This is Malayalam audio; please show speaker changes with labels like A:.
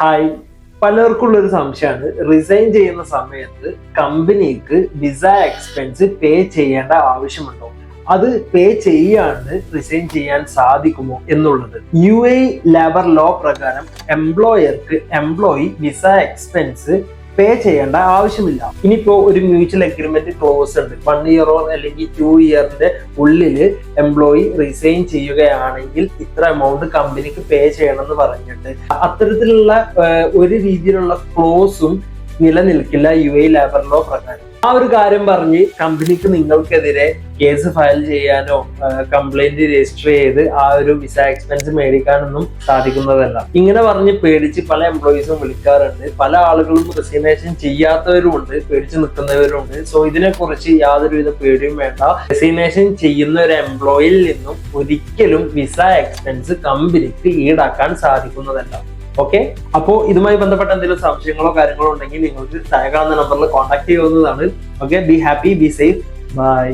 A: ഹായ് പലർക്കുള്ള ഒരു സംശയമാണ് റിസൈൻ ചെയ്യുന്ന സമയത്ത് കമ്പനിക്ക് വിസ എക്സ്പെൻസ് പേ ചെയ്യേണ്ട ആവശ്യമുണ്ടോ? അത് പേ ചെയ്യാണ്ട് റിസൈൻ ചെയ്യാൻ സാധിക്കുമോ എന്നുള്ളത്. യു എ ലേബർ ലോ പ്രകാരം എംപ്ലോയർക്ക് എംപ്ലോയി വിസ എക്സ്പെൻസ് പേ ചെയ്യേണ്ട ആവശ്യമില്ല. ഇനിയിപ്പോ ഒരു മ്യൂച്വൽ അഗ്രിമെന്റ് ക്ലോസ് ഉണ്ട്. വൺ ഇയറോ അല്ലെങ്കിൽ ടു ഇയറിന്റെ ഉള്ളിൽ എംപ്ലോയി റിസൈൻ ചെയ്യുകയാണെങ്കിൽ ഇത്ര എമൗണ്ട് കമ്പനിക്ക് പേ ചെയ്യണം എന്ന് പറഞ്ഞിട്ട്. അത്തരത്തിലുള്ള ഒരു രീതിയിലുള്ള ക്ലോസും നിലനിൽക്കില്ല യു എ ലേബർ ലോ പ്രകാരം. ആ ഒരു കാര്യം പറഞ്ഞ് കമ്പനിക്ക് നിങ്ങൾക്കെതിരെ കേസ് ഫയൽ ചെയ്യാനോ കംപ്ലൈന്റ് രജിസ്റ്റർ ചെയ്ത് ആ ഒരു വിസ എക്സ്പെൻസ് മേടിക്കാനൊന്നും സാധിക്കുന്നതല്ല. ഇങ്ങനെ പറഞ്ഞ് പേടിച്ച് പല എംപ്ലോയീസും വിളിക്കാറുണ്ട്. പല ആളുകളും റെസിഗ്നേഷൻ ചെയ്യാത്തവരുമുണ്ട് പേടിച്ച് നിൽക്കുന്നവരുണ്ട് സോ ഇതിനെ കുറിച്ച് യാതൊരുവിധ പേടിയും വേണ്ട. റെസിഗ്നേഷൻ ചെയ്യുന്ന ഒരു എംപ്ലോയിൽ നിന്നും ഒരിക്കലും വിസ എക്സ്പെൻസ് കമ്പനിക്ക് ഈടാക്കാൻ സാധിക്കുന്നതല്ല. ഓക്കെ അപ്പോ ഇതുമായി ബന്ധപ്പെട്ട എന്തെങ്കിലും സംശയങ്ങളോ കാര്യങ്ങളോ ഉണ്ടെങ്കിൽ നിങ്ങൾക്ക് താഴെ നമ്പറിൽ കോൺടാക്ട് ചെയ്യാവുന്നതാണ് okay be happy be safe bye